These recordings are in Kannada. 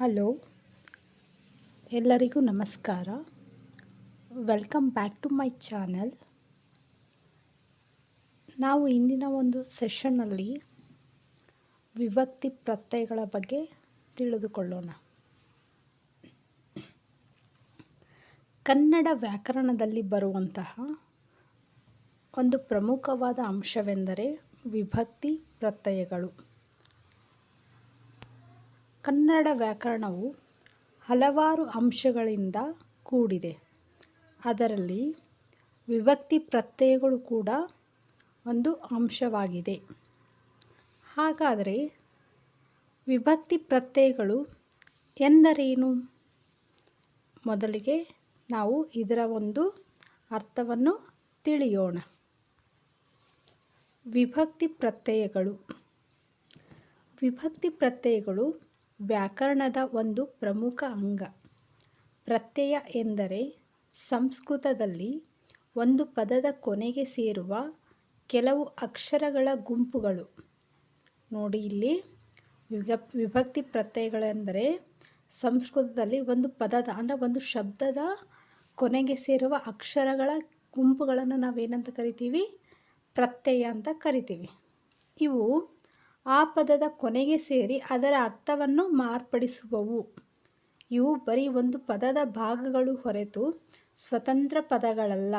ಹಲೋ, ಎಲ್ಲರಿಗೂ ನಮಸ್ಕಾರ. Welcome back to my channel ನಾವು ಇಂದಿನ ಒಂದು ಸೆಷನ್ನಲ್ಲಿ ವಿಭಕ್ತಿ ಪ್ರತ್ಯಯಗಳ ಬಗ್ಗೆ ತಿಳಿದುಕೊಳ್ಳೋಣ. ಕನ್ನಡ ವ್ಯಾಕರಣದಲ್ಲಿ ಬರುವಂತಹ ಒಂದು ಪ್ರಮುಖವಾದ ಅಂಶವೆಂದರೆ ವಿಭಕ್ತಿ ಪ್ರತ್ಯಯಗಳು. ಕನ್ನಡ ವ್ಯಾಕರಣವು ಹಲವಾರು ಅಂಶಗಳಿಂದ ಕೂಡಿದೆ. ಅದರಲ್ಲಿ ವಿಭಕ್ತಿ ಪ್ರತ್ಯಯಗಳು ಕೂಡ ಒಂದು ಅಂಶವಾಗಿದೆ. ಹಾಗಾದರೆ ವಿಭಕ್ತಿ ಪ್ರತ್ಯಯಗಳು ಎಂದರೇನು? ಮೊದಲಿಗೆ ನಾವು ಇದರ ಒಂದು ಅರ್ಥವನ್ನು ತಿಳಿಯೋಣ. ವಿಭಕ್ತಿ ಪ್ರತ್ಯಯಗಳು. ವಿಭಕ್ತಿ ಪ್ರತ್ಯಯಗಳು ವ್ಯಾಕರಣದ ಒಂದು ಪ್ರಮುಖ ಅಂಗ. ಪ್ರತ್ಯಯ ಎಂದರೆ ಸಂಸ್ಕೃತದಲ್ಲಿ ಒಂದು ಪದದ ಕೊನೆಗೆ ಸೇರುವ ಕೆಲವು ಅಕ್ಷರಗಳ ಗುಂಪುಗಳು. ನೋಡಿ ಇಲ್ಲಿ ವಿಭಕ್ತಿ ಪ್ರತ್ಯಯಗಳೆಂದರೆ ಸಂಸ್ಕೃತದಲ್ಲಿ ಒಂದು ಪದದ, ಅಂದರೆ ಒಂದು ಶಬ್ದದ ಕೊನೆಗೆ ಸೇರುವ ಅಕ್ಷರಗಳ ಗುಂಪುಗಳನ್ನು ನಾವೇನಂತ ಕರಿತೀವಿ? ಪ್ರತ್ಯಯ ಅಂತ ಕರಿತೀವಿ. ಇವು ಆ ಪದದ ಕೊನೆಗೆ ಸೇರಿ ಅದರ ಅರ್ಥವನ್ನು ಮಾರ್ಪಡಿಸುವವು. ಇವು ಬರೀ ಒಂದು ಪದದ ಭಾಗಗಳು ಹೊರತು ಸ್ವತಂತ್ರ ಪದಗಳಲ್ಲ.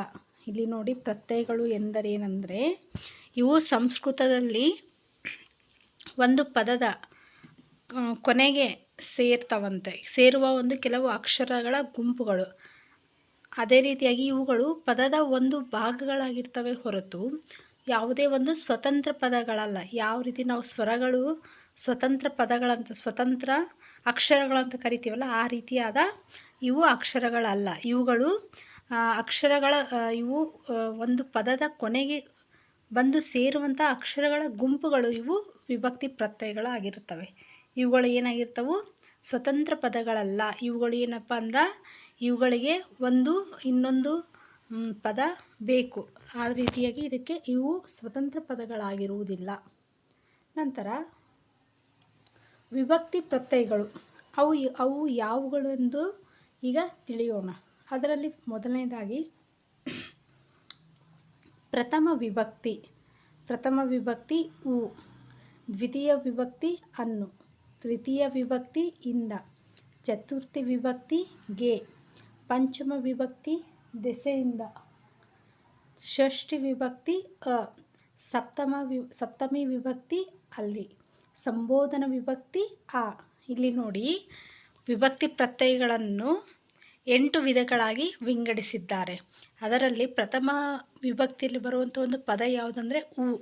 ಇಲ್ಲಿ ನೋಡಿ ಪ್ರತ್ಯಯಗಳು ಎಂದರೇನೆಂದರೆ, ಇವು ಸಂಸ್ಕೃತದಲ್ಲಿ ಒಂದು ಪದದ ಕೊನೆಗೆ ಸೇರ್ತವಂತೆ, ಸೇರುವ ಒಂದು ಕೆಲವು ಅಕ್ಷರಗಳ ಗುಂಪುಗಳು. ಅದೇ ರೀತಿಯಾಗಿ ಇವುಗಳು ಪದದ ಒಂದು ಭಾಗಗಳಾಗಿರ್ತವೆ ಹೊರತು ಯಾವುದೇ ಒಂದು ಸ್ವತಂತ್ರ ಪದಗಳಲ್ಲ. ಯಾವ ರೀತಿ ನಾವು ಸ್ವರಗಳು ಸ್ವತಂತ್ರ ಪದಗಳಂತ, ಸ್ವತಂತ್ರ ಅಕ್ಷರಗಳಂತ ಕರಿತೀವಲ್ಲ, ಆ ರೀತಿಯಾದ ಇವು ಅಕ್ಷರಗಳಲ್ಲ. ಇವುಗಳು ಅಕ್ಷರಗಳ ಇವು ಒಂದು ಪದದ ಕೊನೆಗೆ ಬಂದು ಸೇರುವಂಥ ಅಕ್ಷರಗಳ ಗುಂಪುಗಳು ಇವು ವಿಭಕ್ತಿ ಪ್ರತ್ಯಯಗಳಾಗಿರುತ್ತವೆ. ಇವುಗಳು ಏನಾಗಿರ್ತವು? ಸ್ವತಂತ್ರ ಪದಗಳಲ್ಲ. ಇವುಗಳು ಏನಪ್ಪ ಅಂದ್ರೆ, ಇವುಗಳಿಗೆ ಒಂದು ಇನ್ನೊಂದು ಪದ ಬೇಕು. ಆ ರೀತಿಯಾಗಿ ಇದಕ್ಕೆ ಇವು ಸ್ವತಂತ್ರ ಪದಗಳಾಗಿರುವುದಿಲ್ಲ. ನಂತರ ವಿಭಕ್ತಿ ಪ್ರತ್ಯಯಗಳು. ಅವು ಅವು ಯಾವುಗಳೆಂದು ಈಗ ತಿಳಿಯೋಣ. ಅದರಲ್ಲಿ ಮೊದಲನೇದಾಗಿ ಪ್ರಥಮ ವಿಭಕ್ತಿ. ಪ್ರಥಮ ವಿಭಕ್ತಿ ಉ. ದ್ವಿತೀಯ ವಿಭಕ್ತಿ ಅನ್ನು. ತೃತೀಯ ವಿಭಕ್ತಿ ಇಂದ. ಚತುರ್ಥಿ ವಿಭಕ್ತಿ ಗೆ. ಪಂಚಮ ವಿಭಕ್ತಿ ದೆಸೆಯಿಂದ. ಷಷ್ಠಿ ವಿಭಕ್ತಿ, ಅ, ಸಪ್ತಮ ವಿ, ಸಪ್ತಮಿ ವಿಭಕ್ತಿ, ಅಲ್ಲಿ. ಸಂಬೋಧನ ವಿಭಕ್ತಿ, ಆ. ಇಲ್ಲಿ ನೋಡಿ, ವಿಭಕ್ತಿ ಪ್ರತ್ಯಯಗಳನ್ನು ಎಂಟು ವಿಧಗಳಾಗಿ ವಿಂಗಡಿಸಿದ್ದಾರೆ. ಅದರಲ್ಲಿ ಪ್ರಥಮ ವಿಭಕ್ತಿಯಲ್ಲಿ ಬರುವಂಥ ಒಂದು ಪದ ಯಾವುದಂದರೆ ಉ.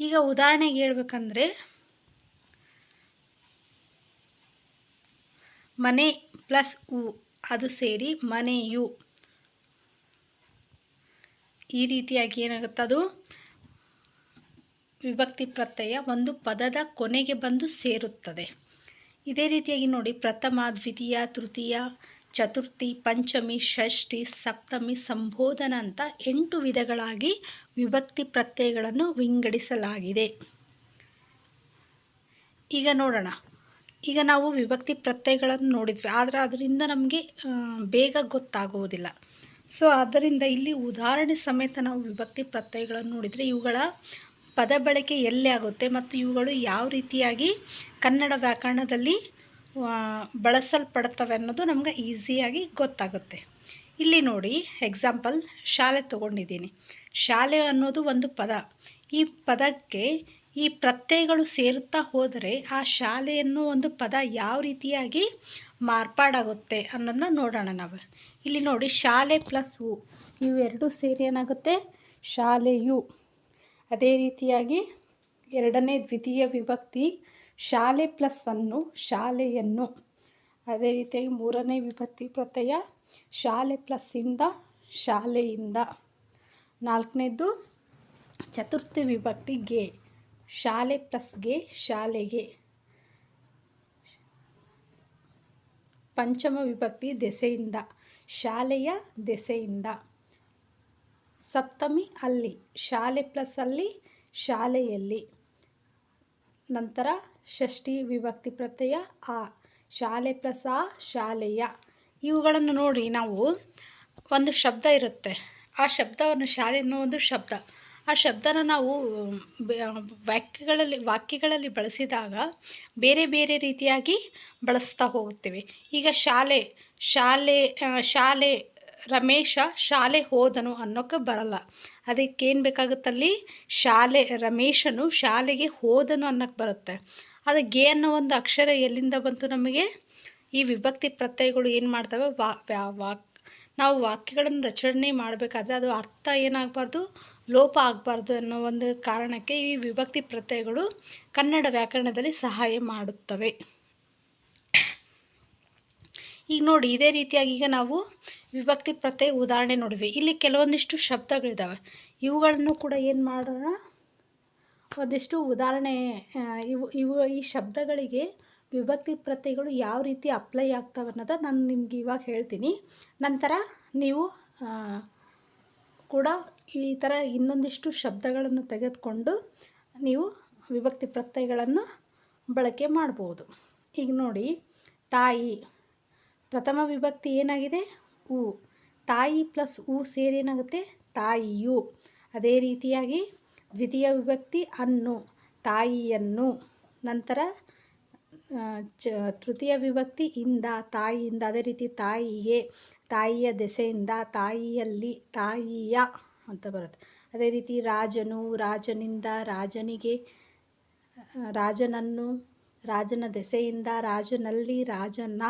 ಈಗ ಉದಾಹರಣೆಗೆ ಹೇಳ್ಬೇಕಂದ್ರೆ, ಮನೆ ಪ್ಲಸ್ ಉ. ಅದು ಸೇರಿ ಮನೆಯು. ಈ ರೀತಿಯಾಗಿ ಏನಾಗುತ್ತೆ ಅದು? ವಿಭಕ್ತಿ ಪ್ರತ್ಯಯ ಒಂದು ಪದದ ಕೊನೆಗೆ ಬಂದು ಸೇರುತ್ತದೆ. ಇದೇ ರೀತಿಯಾಗಿ ನೋಡಿ, ಪ್ರಥಮ, ದ್ವಿತೀಯ, ತೃತೀಯ, ಚತುರ್ಥಿ, ಪಂಚಮಿ, ಷಷ್ಠಿ, ಸಪ್ತಮಿ, ಸಂಬೋಧನ ಅಂತ ಎಂಟು ವಿಧಗಳಾಗಿ ವಿಭಕ್ತಿ ಪ್ರತ್ಯಯಗಳನ್ನು ವಿಂಗಡಿಸಲಾಗಿದೆ. ಈಗ ನೋಡೋಣ. ಈಗ ನಾವು ವಿಭಕ್ತಿ ಪ್ರತ್ಯಯಗಳನ್ನು ನೋಡಿದ್ವಿ. ಆದರೆ ಅದರಿಂದ ನಮಗೆ ಬೇಗ ಗೊತ್ತಾಗುವುದಿಲ್ಲ. ಸೊ ಆದ್ದರಿಂದ ಇಲ್ಲಿ ಉದಾಹರಣೆ ಸಮೇತ ನಾವು ವಿಭಕ್ತಿ ಪ್ರತ್ಯಯಗಳನ್ನು ನೋಡಿದರೆ ಇವುಗಳ ಪದ ಬಳಕೆ ಎಲ್ಲಿ ಆಗುತ್ತೆ ಮತ್ತು ಇವುಗಳು ಯಾವ ರೀತಿಯಾಗಿ ಕನ್ನಡ ವ್ಯಾಕರಣದಲ್ಲಿ ಬಳಸಲ್ಪಡ್ತವೆ ಅನ್ನೋದು ನಮ್ಗೆ ಈಸಿಯಾಗಿ ಗೊತ್ತಾಗುತ್ತೆ. ಇಲ್ಲಿ ನೋಡಿ ಎಕ್ಸಾಂಪಲ್ ಶಾಲೆ ತಗೊಂಡಿದ್ದೀನಿ. ಶಾಲೆ ಅನ್ನೋದು ಒಂದು ಪದ. ಈ ಪದಕ್ಕೆ ಈ ಪ್ರತ್ಯಯಗಳು ಸೇರುತ್ತಾ ಹೋದರೆ ಆ ಶಾಲೆಯನ್ನು ಒಂದು ಪದ ಯಾವ ರೀತಿಯಾಗಿ ಮಾರ್ಪಾಡಾಗುತ್ತೆ ಅನ್ನೋದನ್ನ ನೋಡೋಣ ನಾವು. ಇಲ್ಲಿ ನೋಡಿ ಶಾಲೆ ಪ್ಲಸ್ ಉ. ಇವೆರಡು ಸೇರಿ ಏನಾಗುತ್ತೆ? ಶಾಲೆಯು. ಅದೇ ರೀತಿಯಾಗಿ ಎರಡನೇ ದ್ವಿತೀಯ ವಿಭಕ್ತಿ ಶಾಲೆ ಪ್ಲಸ್ ಅನ್ನು ಶಾಲೆಯನ್ನು. ಅದೇ ರೀತಿಯಾಗಿ ಮೂರನೇ ವಿಭಕ್ತಿ ಪ್ರತ್ಯಯ ಶಾಲೆ ಪ್ಲಸ್ಸಿಂದ ಶಾಲೆಯಿಂದ. ನಾಲ್ಕನೇದು ಚತುರ್ಥಿ ವಿಭಕ್ತಿ ಗೆ ಶಾಲೆ ಪ್ಲಸ್ಗೆ ಶಾಲೆಗೆ. ಪಂಚಮ ವಿಭಕ್ತಿ ದೆಸೆಯಿಂದ. ಶಾಲೆಯ ದೆಸೆಯಿಂದ. ಸಪ್ತಮಿ ಅಲ್ಲಿ, ಶಾಲೆ ಪ್ಲಸ್ ಅಲ್ಲಿ, ಶಾಲೆಯಲ್ಲಿ. ನಂತರ ಷಷ್ಠಿ ವಿಭಕ್ತಿ ಪ್ರತ್ಯಯ ಆ, ಶಾಲೆ ಪ್ಲಸ್ ಆ, ಶಾಲೆಯ. ಇವುಗಳನ್ನು ನೋಡಿ ನಾವು ಒಂದು ಶಬ್ದ ಇರುತ್ತೆ. ಆ ಶಬ್ದವನ್ನು ಶಾಲೆ ಅನ್ನೋ ಒಂದು ಶಬ್ದ. ಆ ಶಬ್ದನ ನಾವು ವಾಕ್ಯಗಳಲ್ಲಿ ವಾಕ್ಯಗಳಲ್ಲಿ ಬಳಸಿದಾಗ ಬೇರೆ ಬೇರೆ ರೀತಿಯಾಗಿ ಬಳಸ್ತಾ ಹೋಗ್ತೀವಿ ಈಗ ಶಾಲೆ ಶಾಲೆ ಶಾಲೆ ರಮೇಶ ಶಾಲೆ ಹೋದನು ಅನ್ನೋಕ್ಕೆ ಬರಲ್ಲ. ಅದಕ್ಕೇನು ಬೇಕಾಗುತ್ತಲ್ಲಿ? ಶಾಲೆ ರಮೇಶನು ಶಾಲೆಗೆ ಹೋದನು ಅನ್ನೋಕ್ಕೆ ಬರುತ್ತೆ. ಅದು ಗೆ ಅನ್ನೋ ಒಂದು ಅಕ್ಷರ ಎಲ್ಲಿಂದ ಬಂತು ನಮಗೆ? ಈ ವಿಭಕ್ತಿ ಪ್ರತ್ಯಯಗಳು ಏನು ಮಾಡ್ತವೆ? ವಾ ವಾಕ್, ನಾವು ವಾಕ್ಯಗಳನ್ನು ರಚನೆ ಮಾಡಬೇಕಾದ್ರೆ ಅದು ಅರ್ಥ ಏನಾಗಬಾರ್ದು? ಲೋಪ ಆಗಬಾರ್ದು ಅನ್ನೋ ಒಂದು ಕಾರಣಕ್ಕೆ ಈ ವಿಭಕ್ತಿ ಪ್ರತ್ಯಯಗಳು ಕನ್ನಡ ವ್ಯಾಕರಣದಲ್ಲಿ ಸಹಾಯ ಮಾಡುತ್ತವೆ. ಈಗ ನೋಡಿ, ಇದೇ ರೀತಿಯಾಗಿ ಈಗ ನಾವು ವಿಭಕ್ತಿ ಪ್ರತ್ಯಯ ಉದಾಹರಣೆ ನೋಡಿದ್ವಿ. ಇಲ್ಲಿ ಕೆಲವೊಂದಿಷ್ಟು ಶಬ್ದಗಳಿದ್ದಾವೆ ಇವುಗಳನ್ನು ಕೂಡ ಏನು ಮಾಡೋಣ? ಒಂದಿಷ್ಟು ಉದಾಹರಣೆ ಇವು ಇವು, ಈ ಶಬ್ದಗಳಿಗೆ ವಿಭಕ್ತಿ ಪ್ರತ್ಯಯಗಳು ಯಾವ ರೀತಿ ಅಪ್ಲೈ ಆಗ್ತವೆ ಅನ್ನೋದ ನಾನು ನಿಮ್ಗೆ ಇವಾಗ ಹೇಳ್ತೀನಿ. ನಂತರ ನೀವು ಕೂಡ ಈ ಥರ ಇನ್ನೊಂದಿಷ್ಟು ಶಬ್ದಗಳನ್ನು ತೆಗೆದುಕೊಂಡು ನೀವು ವಿಭಕ್ತಿ ಪ್ರತ್ಯಯಗಳನ್ನು ಬಳಕೆ ಮಾಡ್ಬೋದು. ಈಗ ನೋಡಿ, ತಾಯಿ. ಪ್ರಥಮ ವಿಭಕ್ತಿ ಏನಾಗಿದೆ? ಉ. ತಾಯಿ ಪ್ಲಸ್ ಉ ಸೇರಿ ಏನಾಗುತ್ತೆ ತಾಯಿಯು. ಅದೇ ರೀತಿಯಾಗಿ ದ್ವಿತೀಯ ವಿಭಕ್ತಿ ಅನ್ನು, ತಾಯಿಯನ್ನು. ನಂತರ ಚ, ತೃತೀಯ ವಿಭಕ್ತಿ ಇಂದ, ತಾಯಿಯಿಂದ. ಅದೇ ರೀತಿ ತಾಯಿಗೆ ತಾಯಿಯ ದೆಸೆಯಿಂದ, ತಾಯಿಯಲ್ಲಿ ತಾಯಿಯ ಅಂತ ಬರುತ್ತೆ. ಅದೇ ರೀತಿ ರಾಜನು, ರಾಜನಿಂದ ರಾಜನಿಗೆ ರಾಜನನ್ನು, ರಾಜನ ದೆಸೆಯಿಂದ ರಾಜನಲ್ಲಿ ರಾಜನ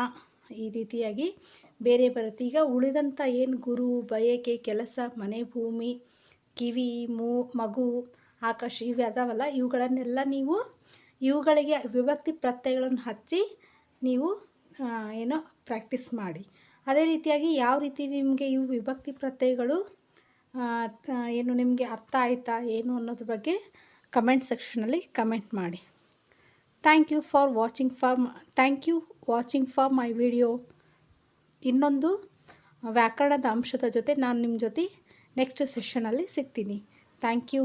ಈ ರೀತಿಯಾಗಿ ಬೇರೆ ಬರುತ್ತೆ. ಈಗ ಉಳಿದಂಥ ಏನು ಗುರು, ಬಯಕೆ, ಕೆಲಸ, ಮನೆ, ಭೂಮಿ, ಕಿವಿ, ಮೂ, ಮಗು, ಆಕಾಶ ಇವು ಅದಾವಲ್ಲ, ಇವುಗಳನ್ನೆಲ್ಲ ನೀವು, ಇವುಗಳಿಗೆ ವಿಭಕ್ತಿ ಪ್ರತ್ಯಯಗಳನ್ನು ಹಚ್ಚಿ ನೀವು ಏನೋ ಪ್ರಾಕ್ಟೀಸ್ ಮಾಡಿ. ಅದೇ ರೀತಿಯಾಗಿ ಯಾವ ರೀತಿ ನಿಮಗೆ ಇವು ವಿಭಕ್ತಿ ಪ್ರತ್ಯಯಗಳು ಏನು ನಿಮಗೆ ಅರ್ಥ ಆಯಿತಾ, ಏನು ಅನ್ನೋದ್ರ ಬಗ್ಗೆ ಕಮೆಂಟ್ ಸೆಕ್ಷನಲ್ಲಿ ಕಮೆಂಟ್ ಮಾಡಿ. Thank you for watching for thank you watching for my video ಇನ್ನೊಂದು ವ್ಯಾಕರಣದ ಅಂಶದ ಜೊತೆ ನಾನು ನಿಮ್ಮ ಜೊತೆ ನೆಕ್ಸ್ಟ್ ಸೆಷನಲ್ಲಿ ಸಿಗ್ತೀನಿ. Thank you